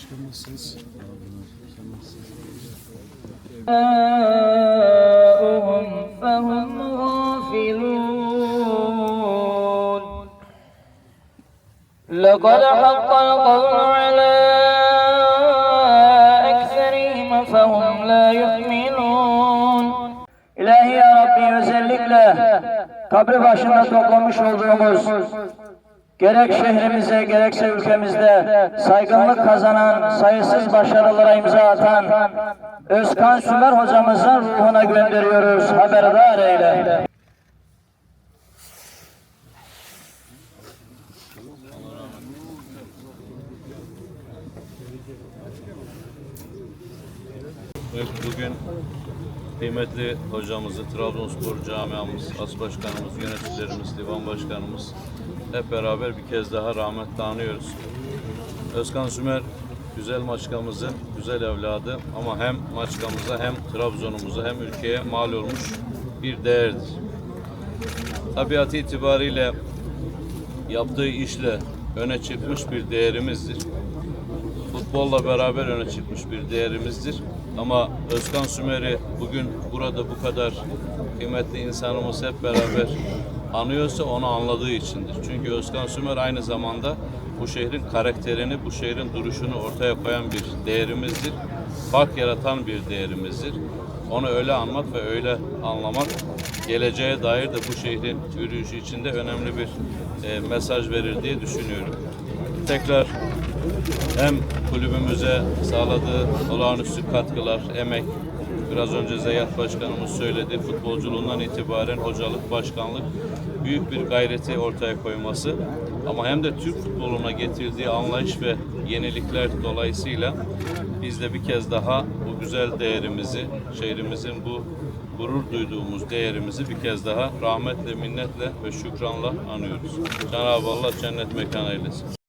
Başkanım nasılsınız? آباؤهم فهم غافلون لقد حق القول على أكثرهم فهم لا يؤمنون İlahi ya Rabbi özellikle kabri başında toplamış olduğumuz gerek şehrimize gerekse ülkemizde saygınlık kazanan, sayısız başarılara imza atan Özkan Sümer hocamızın ruhuna gönderiyoruz. Haberdar eyle. Evet, bugün kıymetli hocamızı, Trabzonspor camiamız, as başkanımız, yöneticilerimiz, divan başkanımız hep beraber bir kez daha rahmetle anıyoruz. Özkan Sümer güzel maçkamızın güzel evladı ama hem maçkamıza hem Trabzon'umuza hem ülkeye mal olmuş bir değerdir. Tabiatı itibariyle yaptığı işle öne çıkmış bir değerimizdir futbolla beraber öne çıkmış bir değerimizdir. Ama Özkan Sümer'i bugün burada bu kadar kıymetli insanımız hep beraber anıyorsa onu anladığı içindir. Çünkü Özkan Sümer aynı zamanda bu şehrin karakterini, bu şehrin duruşunu ortaya koyan bir değerimizdir. Fark yaratan bir değerimizdir. Onu öyle anmak ve öyle anlamak geleceğe dair de bu şehrin yürüyüşü içinde önemli bir e, mesaj verir diye düşünüyorum. Tekrar hem kulübümüze sağladığı olağanüstü katkılar, emek, biraz önce Zeyyat Başkanımız söyledi, futbolculuğundan itibaren hocalık, başkanlık büyük bir gayreti ortaya koyması ama hem de Türk futboluna getirdiği anlayış ve yenilikler dolayısıyla biz de bir kez daha bu güzel değerimizi, şehrimizin bu gurur duyduğumuz değerimizi bir kez daha rahmetle, minnetle ve şükranla anıyoruz. Cenab-ı Allah cennet mekan eylesin.